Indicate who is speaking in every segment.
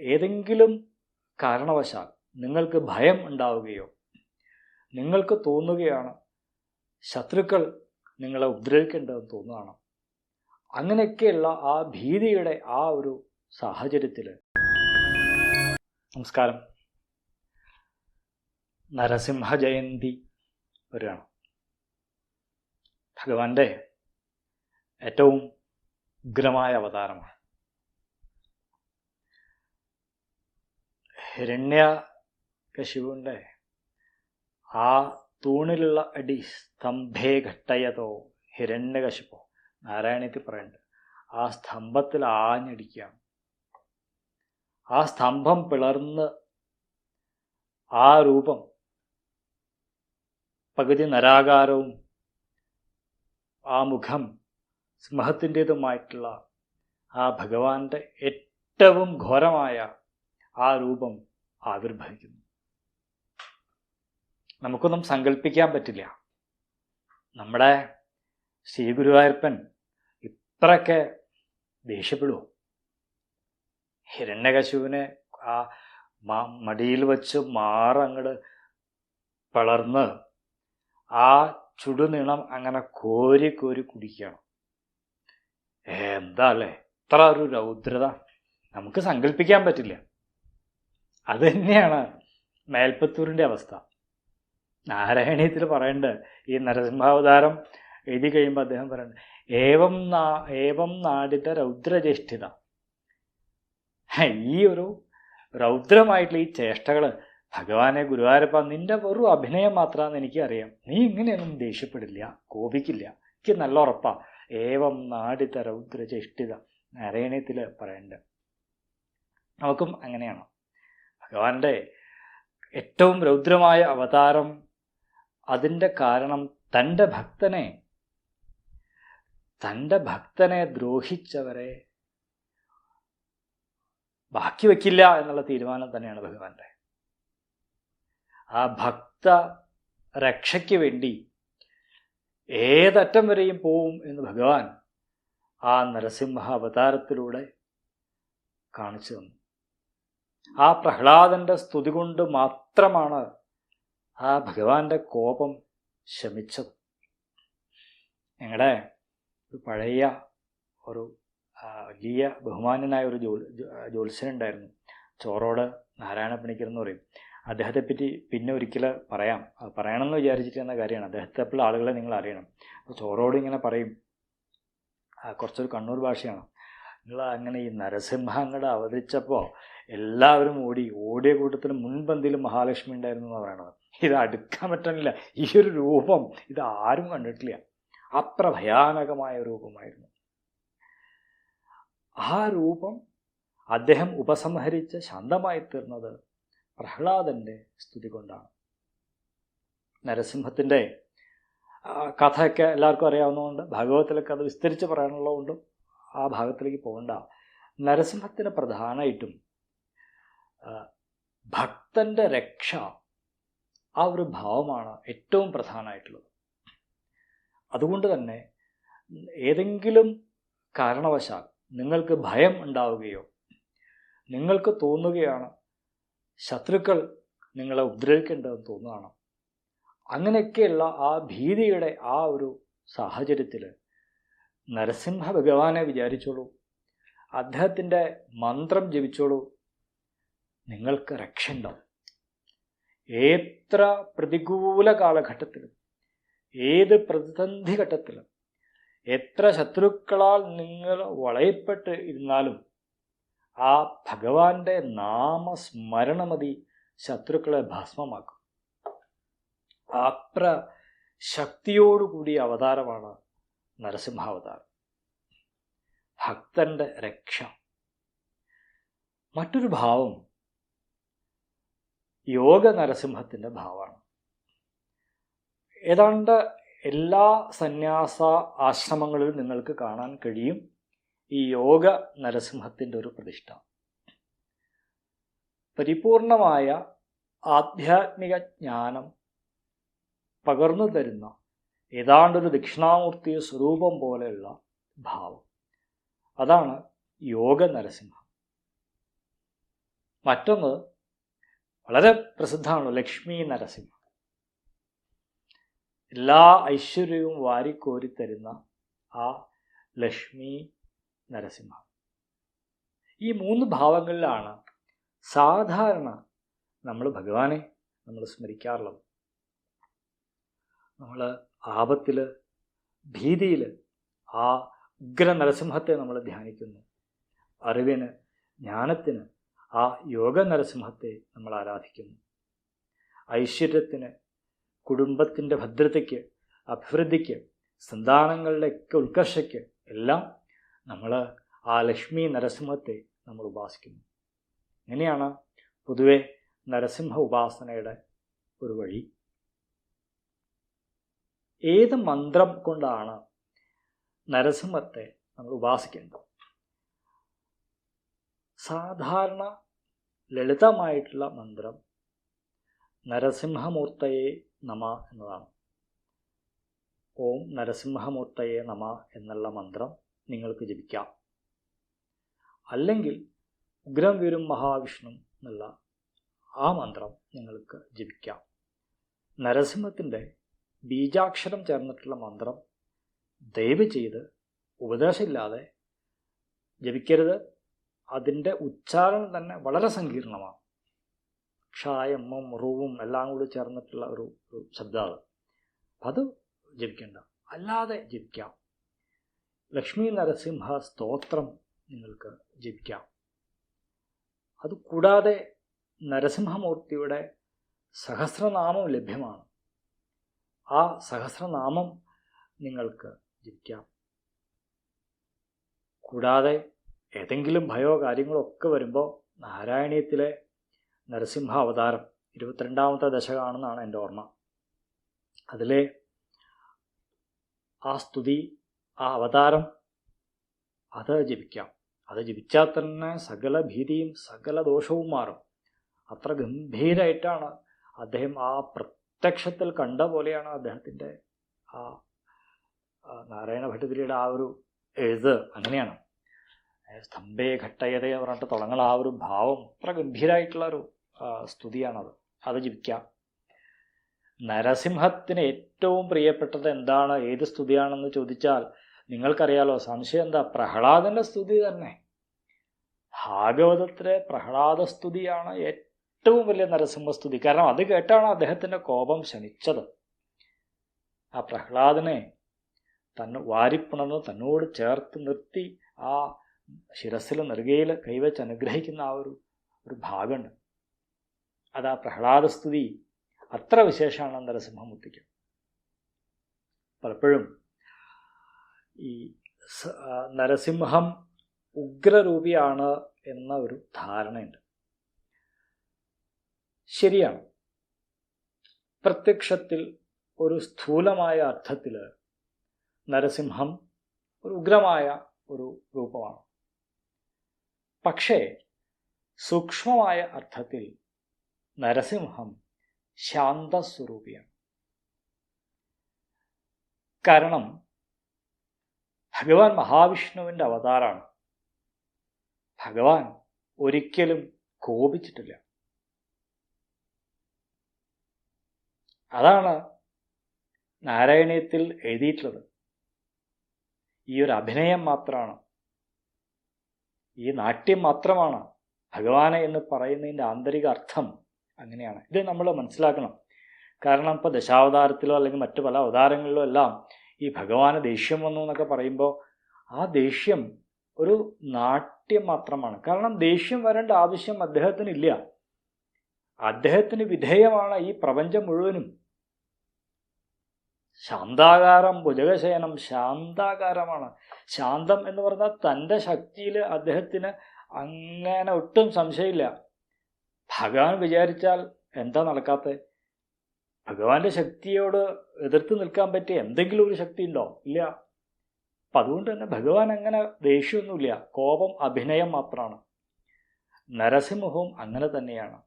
Speaker 1: ഏതെങ്കിലും കാരണവശാൽ നിങ്ങൾക്ക് ഭയം ഉണ്ടാവുകയോ നിങ്ങൾക്ക് തോന്നുകയാണ് ശത്രുക്കൾ നിങ്ങളെ ഉപദ്രവിക്കേണ്ടതെന്ന് തോന്നുകയാണ്. അങ്ങനെയൊക്കെയുള്ള ആ ഭീതിയുടെ ആ ഒരു സാഹചര്യത്തിൽ നമസ്കാരം. നരസിംഹ ജയന്തി വരികയാണ്. ഭഗവാന്റെ ഏറ്റവും ഉഗ്രമായ അവതാരമാണ്. ഹിരണ്യ കശിവുണ്ട് ആ തൂണിലുള്ള അടി സ്തംഭേ ഘട്ടയതോ ഹിരണ്യകശിപ്പോ നാരായണത്തിൽ പറയുന്നുണ്ട് ആ സ്തംഭത്തിൽ ആഞ്ഞടിക്കുകയാണ് ആ സ്തംഭം പിളർന്ന് ആ രൂപം പകുതി നരാകാരവും ആ മുഖം സിംഹത്തിന്റെതുമായിട്ടുള്ള ആ ഭഗവാന്റെ ഏറ്റവും ഘോരമായ ആ രൂപം ആവിർഭവിക്കുന്നു. നമുക്കൊന്നും സങ്കല്പിക്കാൻ പറ്റില്ല. നമ്മുടെ ശ്രീ ഗുരുവായൂരപ്പൻ ഇത്രയൊക്കെ ദേഷ്യപ്പെടുമോ ഹിരണ്യകശുവിനെ ആ മടിയിൽ വച്ച് മാറങ്ങട് പിളർന്ന് ആ ചുടുനീളം അങ്ങനെ കോരി കോരി കുടിക്കണം എന്താ അല്ലേ? ഇത്ര ഒരു രൗദ്രത. നമുക്ക് സങ്കല്പിക്കാൻ പറ്റില്ല. അത് തന്നെയാണ് മേൽപ്പത്തൂരിന്റെ അവസ്ഥ. നാരായണീയത്തിൽ പറയേണ്ട ഈ നരസിംഹാവതാരം എഴുതി കഴിയുമ്പോൾ അദ്ദേഹം പറയുന്നത് ഏവം നാ ഏവം നാടിത രൗദ്രജ്യേഷ്ഠിത. ഈ ഒരു രൗദ്രമായിട്ടുള്ള ഈ ചേഷ്ടകൾ ഭഗവാനെ ഗുരുവായൂരപ്പ നിന്റെ വെറും അഭിനയം മാത്രമാണെന്ന് എനിക്കറിയാം. നീ ഇങ്ങനെയൊന്നും ദേഷ്യപ്പെടില്ല കോപിക്കില്ല. എനിക്ക് നല്ല ഉറപ്പാ. ഏവം നാടിത രൗദ്രചേഷ്ടിത നാരായണീയത്തിൽ പറയുന്നുണ്ട് നമുക്കും അങ്ങനെയാണ്. ഭഗവാന്റെ ഏറ്റവും രൗദ്രമായ അവതാരം അതിന്റെ കാരണം തന്റെ ഭക്തനെ തന്റെ ഭക്തനെ ദ്രോഹിച്ചവരെ ബാക്കി വയ്ക്കില്ല എന്നുള്ള തീരുമാനം തന്നെയാണ് ഭഗവാന്റെ. ആ ഭക്ത രക്ഷയ്ക്ക് വേണ്ടി ഏതറ്റം വരെയും പോവും എന്ന് ഭഗവാൻ ആ നരസിംഹ അവതാരത്തിലൂടെ കാണിച്ചു തന്നു. ആ പ്രഹ്ലാദന്റെ സ്തുതി കൊണ്ട് മാത്രമാണ് ആ ഭഗവാന്റെ കോപം ശമിച്ചത്. ഞങ്ങളുടെ ഒരു പഴയ ഒരു വലിയ ബഹുമാനനായ ഒരു ജോ ജ്യോത്സ്യനുണ്ടായിരുന്നു. ചോറോട് നാരായണ പണിക്കർ എന്ന് പറയും. അദ്ദേഹത്തെ പറ്റി പിന്നെ ഒരിക്കൽ പറയാം. പറയണമെന്ന് വിചാരിച്ചിട്ട് കാര്യമാണ്. അദ്ദേഹത്തെ ആളുകളെ നിങ്ങൾ അറിയണം. അപ്പോൾ ചോറോട് ഇങ്ങനെ പറയും. കുറച്ചൊരു കണ്ണൂർ ഭാഷയാണ്. നിങ്ങൾ അങ്ങനെ ഈ നരസിംഹ അങ്ങോട്ട് അവതരിച്ചപ്പോൾ എല്ലാവരും ഓടി. ഓടിയ കൂട്ടത്തിന് മുൻപന്തിയിൽ മഹാലക്ഷ്മി ഉണ്ടായിരുന്നു എന്ന് പറയണത്. ഇത് അടുക്കാൻ പറ്റണില്ല. ഈ ഒരു രൂപം ഇത് ആരും കണ്ടിട്ടില്ല. അത്ര ഭയാനകമായ രൂപമായിരുന്നു. ആ രൂപം അദ്ദേഹം ഉപസംഹരിച്ച് ശാന്തമായി തീർന്നത് പ്രഹ്ലാദന്റെ സ്തുതി കൊണ്ടാണ്. നരസിംഹത്തിന്റെ കഥയൊക്കെ എല്ലാവർക്കും അറിയാവുന്നതുകൊണ്ട് ഭാഗവതത്തിലൊക്കെ അത് വിസ്തരിച്ച് പറയാനുള്ളതുകൊണ്ടും ആ ഭാഗത്തിലേക്ക് പോകണ്ട. നരസിംഹത്തിന് പ്രധാനമായിട്ടും ഭക്തന്റെ രക്ഷ ആ ഒരു ഭാവമാണ് ഏറ്റവും പ്രധാനമായിട്ടുള്ളത് അതുകൊണ്ട് തന്നെ ഏതെങ്കിലും കാരണവശാൽ നിങ്ങൾക്ക് ഭയം ഉണ്ടാവുകയോ നിങ്ങൾക്ക് തോന്നുകയാണ് ശത്രുക്കൾ നിങ്ങളെ ഉപദ്രവിക്കേണ്ടതെന്ന് തോന്നുകയാണ്. അങ്ങനെയൊക്കെയുള്ള ആ ഭീതിയുടെ ആ ഒരു സാഹചര്യത്തിൽ നരസിംഹ ഭഗവാനെ വിചാരിച്ചോളൂ. അദ്ദേഹത്തിന്റെ മന്ത്രം ജപിച്ചോളൂ. നിങ്ങൾക്ക് രക്ഷയുണ്ടാവും. എത്ര പ്രതികൂല കാലഘട്ടത്തിലും ഏത് പ്രതിസന്ധി ഘട്ടത്തിലും എത്ര ശത്രുക്കളാൽ നിങ്ങൾ വളയപ്പെട്ട് ഇരുന്നാലും ആ ഭഗവാന്റെ നാമസ്മരണ മതി ശത്രുക്കളെ ഭസ്മമാക്കും. അത്ര ശക്തിയോടുകൂടിയ അവതാരമാണ് നരസിംഹാവതാരം. ഭക്തന്റെ രക്ഷ. മറ്റൊരു ഭാവം യോഗ നരസിംഹത്തിന്റെ ഭാവമാണ്. ഏതാണ്ട് എല്ലാ സന്യാസ ആശ്രമങ്ങളിലും നിങ്ങൾക്ക് കാണാൻ കഴിയും ഈ യോഗ നരസിംഹത്തിന്റെ ഒരു പ്രതിഷ്ഠ. പരിപൂർണമായ ആധ്യാത്മിക ജ്ഞാനം പകർന്നു തരുന്ന ഏതാണ്ടൊരു ദക്ഷിണാമൂർത്തി സ്വരൂപം പോലെയുള്ള ഭാവം. അതാണ് യോഗ നരസിംഹ. മറ്റൊന്ന് വളരെ പ്രസിദ്ധമാണ് ലക്ഷ്മി നരസിംഹ. എല്ലാ ഐശ്വര്യവും വാരിക്കോരി തരുന്ന ആ ലക്ഷ്മി നരസിംഹ. ഈ മൂന്ന് ഭാവങ്ങളിലാണ് സാധാരണ നമ്മൾ ഭഗവാനെ നമ്മൾ സ്മരിക്കാറുള്ളത്. നമ്മൾ ആപത്തിൽ ഭീതിയിൽ ആ ഉഗ്ര നരസിംഹത്തെ നമ്മൾ ധ്യാനിക്കുന്നു. അറിവിന് ജ്ഞാനത്തിന് ആ യോഗ നരസിംഹത്തെ നമ്മൾ ആരാധിക്കുന്നു. ഐശ്വര്യത്തിന് കുടുംബത്തിന്റെ ഭദ്രതയ്ക്ക് അഭിവൃദ്ധിക്ക് സന്താനങ്ങളുടെയൊക്കെ ഉത്കർഷയ്ക്ക് എല്ലാം നമ്മൾ ആ ലക്ഷ്മി നരസിംഹത്തെ നമ്മൾ ഉപാസിക്കുന്നു. ഇങ്ങനെയാണ് പൊതുവെ നരസിംഹ ഉപാസനയുടെ ഒരു വഴി. ഏത് മന്ത്രം കൊണ്ടാണ് നരസിംഹത്തെ നമ്മൾ ഉപാസിക്കുന്നത് സാധാരണ ലളിതമായിട്ടുള്ള മന്ത്രം നരസിംഹമൂർത്തയെ നമ എന്നതാണ്. ഓം നരസിംഹമൂർത്തയെ നമ എന്നുള്ള മന്ത്രം നിങ്ങൾക്ക് ജപിക്കാം. അല്ലെങ്കിൽ ഉഗ്രം വീരും മഹാവിഷ്ണു എന്നുള്ള ആ മന്ത്രം നിങ്ങൾക്ക് ജപിക്കാം. നരസിംഹത്തിന്റെ ബീജാക്ഷരം ചേർന്നിട്ടുള്ള മന്ത്രം ദയവ് ചെയ്ത് ഉപദേശമില്ലാതെ ജപിക്കരുത്. അതിന്റെ ഉച്ചാരണം തന്നെ വളരെ സങ്കീർണമാണ്. ക്ഷായം മം റൂവും എല്ലാം കൂടി ചേർന്നിട്ടുള്ള ഒരു ഒരു ശബ്ദമാണ്. അത് ജപിക്കേണ്ട. അല്ലാതെ ജപിക്കാം. ലക്ഷ്മി നരസിംഹ സ്തോത്രം നിങ്ങൾക്ക് ജപിക്കാം. അത് കൂടാതെ നരസിംഹമൂർത്തിയുടെ സഹസ്രനാമം ലഭ്യമാണ്. ആ സഹസ്രനാമം നിങ്ങൾക്ക് ജപിക്കാം കൂടാതെ ഏതെങ്കിലും ഭയോ കാര്യങ്ങളോ ഒക്കെ വരുമ്പോൾ നാരായണീയത്തിലെ നരസിംഹ അവതാരം ഇരുപത്തിരണ്ടാമത്തെ ദശകമാണെന്നാണ് എന്റെ ഓർമ്മ. അതിലെ ആ സ്തുതി ആ അവതാരം അത് ജപിക്കാം. അത് ജപിച്ചാൽ തന്നെ സകല ഭീതിയും സകല ദോഷവും മാറും. അത്ര ഗംഭീരമായിട്ടാണ് അദ്ദേഹം ആ പ്രത്യക്ഷത്തിൽ കണ്ട പോലെയാണ് അദ്ദേഹത്തിന്റെ ആ നാരായണ ഭട്ടതിരിയുടെ ആ ഒരു എഴുത് അങ്ങനെയാണ്. സ്തംഭേ ഘട്ടയത എന്ന് പറഞ്ഞിട്ട് തുടങ്ങുന്ന ആ ഒരു ഭാവം അത്ര ഗംഭീരമായിട്ടുള്ള ഒരു സ്തുതിയാണത്. അത് ജപിക്കാം നരസിംഹത്തിന് ഏറ്റവും പ്രിയപ്പെട്ടത് എന്താണ്? ഏത് സ്തുതിയാണെന്ന് ചോദിച്ചാൽ നിങ്ങൾക്കറിയാലോ സംശയം എന്താ? പ്രഹ്ലാദന്റെ സ്തുതി തന്നെ. ഭാഗവതത്തിലെ പ്രഹ്ലാദ സ്തുതിയാണ് ഏറ്റവും വലിയ നരസിംഹസ്തുതി കാരണം അത് കേട്ടാണ് അദ്ദേഹത്തിന്റെ കോപം ശമിച്ചത് ആ പ്രഹ്ലാദനെ തന്നെ വാരിപ്പുണർന്ന് തന്നോട് ചേർത്ത് നിർത്തി ആ ശിരസിൽ നെറുകയിൽ കൈവച്ച് അനുഗ്രഹിക്കുന്ന ആ ഒരു ഒരു ഭാഗമുണ്ട്. അത് ആ പ്രഹ്ലാദസ്തുതി അത്ര വിശേഷമാണ് നരസിംഹമൂർത്തിക്ക്. പലപ്പോഴും ഈ നരസിംഹം ഉഗ്രരൂപിയാണ് എന്ന ഒരു ധാരണയുണ്ട്. ശരിയാണ്. പ്രത്യക്ഷത്തിൽ ഒരു സ്ഥൂലമായ അർത്ഥത്തിൽ നരസിംഹം ഒരു ഉഗ്രമായ ഒരു രൂപമാണ്. പക്ഷേ സൂക്ഷ്മമായ അർത്ഥത്തിൽ നരസിംഹം ശാന്തസ്വരൂപിയാണ്. കാരണം ഭഗവാൻ മഹാവിഷ്ണുവിന്റെ അവതാരമാണ്. ഭഗവാൻ ഒരിക്കലും കോപിച്ചിട്ടില്ല. അതാണ് നാരായണീയത്തിൽ എഴുതിയിട്ടുള്ളത്. ഈ ഒരു അഭിനയം മാത്രമാണ്. ഈ നാട്യം മാത്രമാണ് ഭഗവാനെ എന്ന് പറയുന്നതിന്റെ ആന്തരിക അർത്ഥം അങ്ങനെയാണ്. ഇത് നമ്മൾ മനസ്സിലാക്കണം. കാരണം ഇപ്പോൾ ദശാവതാരത്തിലോ അല്ലെങ്കിൽ മറ്റു പല അവതാരങ്ങളിലോ എല്ലാം ഈ ഭഗവാന് ദേഷ്യം വന്നു എന്നൊക്കെ പറയുമ്പോൾ ആ ദേഷ്യം ഒരു നാട്യം മാത്രമാണ്. കാരണം ദേഷ്യം വരേണ്ട ആവശ്യം അദ്ദേഹത്തിന് ഇല്ല അദ്ദേഹത്തിന് വിധേയമാണ് ഈ പ്രപഞ്ചം മുഴുവനും. ശാന്താകാരം ഭുജകശയനം ശാന്താകാരമാണ്. ശാന്തം എന്ന് പറഞ്ഞാൽ തന്റെ ശക്തിയിൽ അദ്ദേഹത്തിന് അങ്ങനെ ഒട്ടും സംശയമില്ല. ഭഗവാൻ വിചാരിച്ചാൽ എന്താ നടക്കാത്ത ഭഗവാന്റെ ശക്തിയോട് എതിർത്ത് നിൽക്കാൻ പറ്റിയ എന്തെങ്കിലും ഒരു ശക്തി ഉണ്ടോ? ഇല്ല. അപ്പം അതുകൊണ്ട് തന്നെ ഭഗവാൻ അങ്ങനെ ദേഷ്യമൊന്നുമില്ല. കോപം അഭിനയം മാത്രമാണ്. നരസിംഹവും അങ്ങനെ തന്നെയാണ്.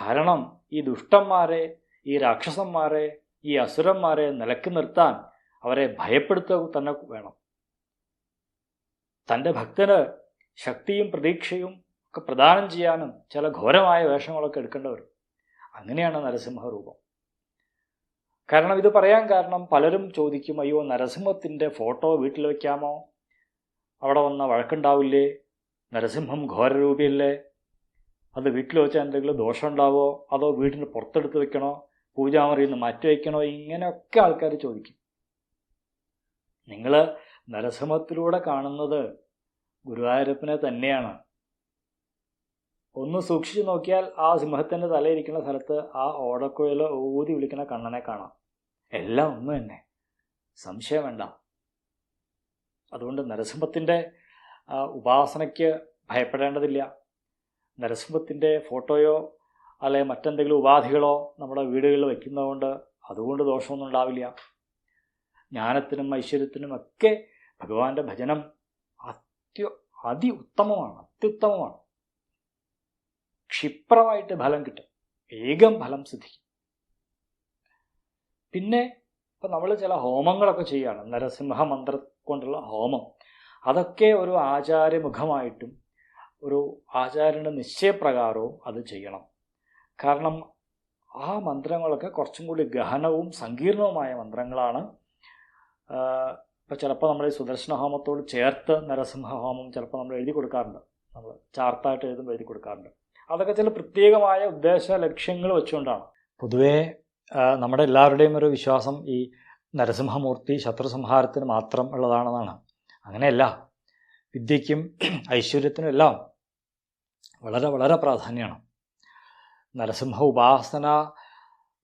Speaker 1: കാരണം ഈ ദുഷ്ടന്മാരെ ഈ രാക്ഷസന്മാരെ ഈ അസുരന്മാരെ നിലയ്ക്ക് നിർത്താൻ അവരെ ഭയപ്പെടുത്തുക തന്നെ വേണം. തന്റെ ഭക്തന് ശക്തിയും പ്രതീക്ഷയും ഒക്കെ പ്രദാനം ചെയ്യാനും ചില ഘോരമായ വേഷങ്ങളൊക്കെ എടുക്കേണ്ടി വരും അങ്ങനെയാണ് നരസിംഹരൂപം. കാരണം ഇത് പറയാൻ കാരണം പലരും ചോദിക്കും അയ്യോ നരസിംഹത്തിന്റെ ഫോട്ടോ വീട്ടിൽ വയ്ക്കാമോ അവിടെ വന്ന വഴക്കുണ്ടാവില്ലേ? നരസിംഹം ഘോരരൂപിയല്ലേ? അത് വീട്ടിൽ വെച്ചാൽ എന്തെങ്കിലും ദോഷമുണ്ടാവോ അതോ വീടിന് പുറത്തെടുത്ത് വെക്കണോ? പൂജാമുറിയിൽ നിന്ന് മാറ്റി വയ്ക്കണോ ഇങ്ങനെയൊക്കെ ആൾക്കാർ ചോദിക്കും. നിങ്ങൾ നരസിംഹത്തിലൂടെ കാണുന്നത് ഗുരുവായൂരപ്പനെ തന്നെയാണ്. ഒന്ന് സൂക്ഷിച്ചു നോക്കിയാൽ ആ സിംഹത്തിന്റെ തലയിരിക്കുന്ന സ്ഥലത്ത് ആ ഓടക്കുഴൽ ഊതി വിളിക്കുന്ന കണ്ണനെ കാണാം. എല്ലാം ഒന്ന് തന്നെ. സംശയം വേണ്ട. അതുകൊണ്ട് നരസിംഹത്തിന്റെ ഉപാസനയ്ക്ക് ഭയപ്പെടേണ്ടതില്ല. നരസിംഹത്തിന്റെ ഫോട്ടോയോ അല്ലെ മറ്റെന്തെങ്കിലും ഉപാധികളോ നമ്മുടെ വീടുകളിൽ വയ്ക്കുന്നതുകൊണ്ട് അതുകൊണ്ട് ദോഷമൊന്നും ഉണ്ടാവില്ല. ജ്ഞാനത്തിനും ഐശ്വര്യത്തിനും ഒക്കെ ഭഗവാന്റെ ഭജനം അത്യ അതി ഉത്തമമാണ് അത്യുത്തമമാണ്. ക്ഷിപ്രമായിട്ട് ഫലം കിട്ടും. വേഗം ഫലം സിദ്ധിക്കും. പിന്നെ ഇപ്പം നമ്മൾ ചില ഹോമങ്ങളൊക്കെ ചെയ്യുകയാണ്. നരസിംഹ മന്ത്ര കൊണ്ടുള്ള ഹോമം. അതൊക്കെ ഒരു ആചാര്യമുഖമായിട്ടും ഒരു ആചാര്യന്റെ നിശ്ചയപ്രകാരവും അത് ചെയ്യണം. കാരണം ആ മന്ത്രങ്ങളൊക്കെ കുറച്ചും കൂടി ഗഹനവും സങ്കീർണവുമായ മന്ത്രങ്ങളാണ്. ഇപ്പോൾ ചിലപ്പോൾ നമ്മൾ സുദർശന ഹോമത്തോട് ചേർത്ത് നരസിംഹ ഹോമം ചിലപ്പോൾ നമ്മൾ എഴുതി കൊടുക്കാറുണ്ട്. നമ്മൾ ചാർത്തായിട്ട് എഴുതുമ്പോൾ എഴുതി കൊടുക്കാറുണ്ട്. അതൊക്കെ ചില പ്രത്യേകമായ ഉദ്ദേശ ലക്ഷ്യങ്ങൾ വെച്ചുകൊണ്ടാണ്. പൊതുവേ നമ്മുടെ എല്ലാവരുടെയും ഒരു വിശ്വാസം ഈ നരസിംഹമൂർത്തി ശത്രു സംഹാരത്തിന് മാത്രം ഉള്ളതാണെന്നാണ്. അങ്ങനെയല്ല. വിദ്യയ്ക്കും ഐശ്വര്യത്തിനും എല്ലാം വളരെ വളരെ പ്രാധാന്യമാണ്. നരസിംഹ ഉപാസന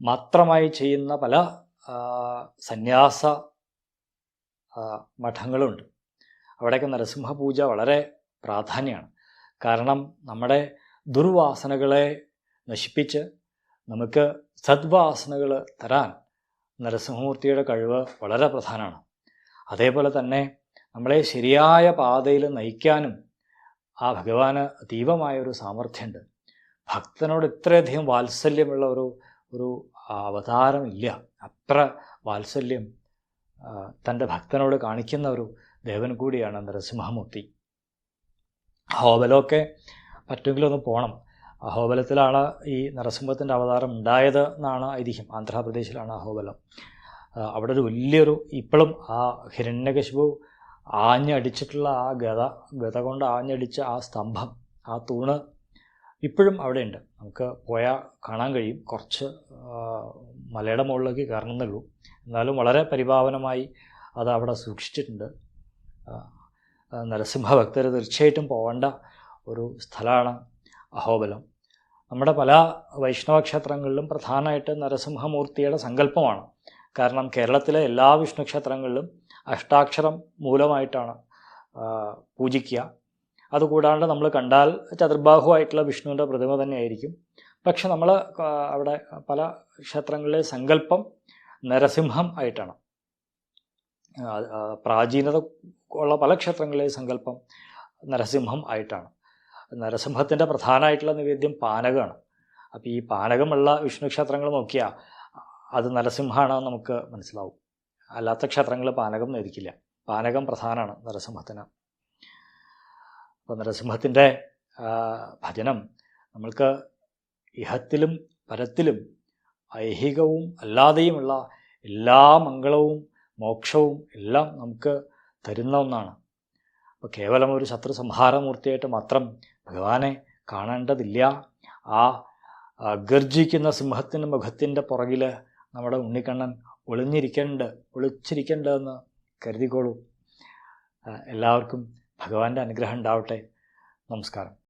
Speaker 1: മാത്രമായി ചെയ്യുന്ന പല സന്യാസ മഠങ്ങളുണ്ട്. അവിടെയൊക്കെ നരസിംഹ പൂജ വളരെ പ്രാധാന്യമാണ് കാരണം നമ്മുടെ ദുർവാസനകളെ നശിപ്പിച്ച് നമുക്ക് സദ്വാസനകൾ തരാൻ നരസിംഹമൂർത്തിയുടെ കഴിവ് വളരെ പ്രധാനമാണ്. അതേപോലെ തന്നെ നമ്മളെ ശരിയായ പാതയിൽ നയിക്കാനും ആ ഭഗവാന് അതീവമായ ഒരു സാമർഥ്യമുണ്ട്. ഭക്തനോട് ഇത്രയധികം വാത്സല്യമുള്ള ഒരു ഒരു അവതാരമില്ല. അത്ര വാത്സല്യം തന്റെ ഭക്തനോട് കാണിക്കുന്ന ഒരു ദേവൻ കൂടിയാണ് നരസിംഹമൂർത്തി. അഹോബലമൊക്കെ പറ്റുമെങ്കിലും ഒന്ന് പോകണം അഹോബലത്തിലാണ് ഈ നരസിംഹത്തിന്റെ അവതാരം ഉണ്ടായത് എന്നാണ് ഐതിഹ്യം. ആന്ധ്രാപ്രദേശിലാണ് അഹോബലം അവിടെ ഒരു വലിയൊരു ഇപ്പോഴും ആ ഹിരണ്യകശിപു ആഞ്ഞടിച്ചിട്ടുള്ള ആ ഗത ഗത കൊണ്ട് ആഞ്ഞടിച്ച ആ സ്തംഭം ആ തൂണ് ഇപ്പോഴും അവിടെയുണ്ട്. നമുക്ക് പോയാൽ കാണാൻ കഴിയും. കുറച്ച് മലയുടെ മുകളിലേക്ക് കയറണമെന്നുള്ളൂ എന്നാലും വളരെ പരിഭാവനമായി അത് അവിടെ സൂക്ഷിച്ചിട്ടുണ്ട്. നരസിംഹ ഭക്തർ തീർച്ചയായിട്ടും പോകേണ്ട ഒരു സ്ഥലമാണ് അഹോബലം. നമ്മുടെ പല വൈഷ്ണവ ക്ഷേത്രങ്ങളിലും പ്രധാനമായിട്ട് നരസിംഹമൂർത്തിയുടെ സങ്കല്പമാണ്. കാരണം കേരളത്തിലെ എല്ലാ വിഷ്ണു ക്ഷേത്രങ്ങളിലും അഷ്ടാക്ഷരം മൂലമായിട്ടാണ് പൂജിക്കുക. അതുകൂടാണ്ട് നമ്മൾ കണ്ടാൽ ചതുർബാഹുവായിട്ടുള്ള വിഷ്ണുവിന്റെ പ്രതിമ തന്നെയായിരിക്കും. പക്ഷെ നമ്മൾ അവിടെ പല ക്ഷേത്രങ്ങളിലെ സങ്കല്പം നരസിംഹം ആയിട്ടാണ്. പ്രാചീനത ഉള്ള പല ക്ഷേത്രങ്ങളിലെ സങ്കല്പം നരസിംഹം ആയിട്ടാണ്. നരസിംഹത്തിന്റെ പ്രധാനമായിട്ടുള്ള നിവേദ്യം പാനകമാണ്. അപ്പോൾ ഈ പാനകമുള്ള വിഷ്ണു ക്ഷേത്രങ്ങൾ നോക്കിയാൽ അത് നരസിംഹമാണെന്ന് നമുക്ക് മനസ്സിലാവും. അല്ലാത്ത ക്ഷേത്രങ്ങൾ പാനകം നേരിക്കില്ല പാനകം പ്രധാനമാണ് നരസിംഹത്തിന്. അപ്പോൾ നരസിംഹത്തിന്റെ ഭജനം നമ്മൾക്ക് ഇഹത്തിലും പരത്തിലും ഐഹികവും അല്ലാതെയുമുള്ള എല്ലാ മംഗളവും മോക്ഷവും എല്ലാം നമുക്ക് തരുന്ന ഒന്നാണ്. അപ്പോൾ കേവലം ഒരു ശത്രു സംഹാരമൂർത്തിയായിട്ട് മാത്രം ഭഗവാനെ കാണേണ്ടതില്ല. ആ ഗർജിക്കുന്ന സിംഹത്തിന്റെ മുഖത്തിന്റെ പുറകിൽ നമ്മുടെ ഉണ്ണിക്കണ്ണൻ ഒളിഞ്ഞിരിക്കേണ്ട ഒളിച്ചിരിക്കേണ്ടതെന്ന് കരുതിക്കോളൂ. എല്ലാവർക്കും ഭഗവാന്റെ അനുഗ്രഹം ഉണ്ടാവട്ടെ. നമസ്കാരം.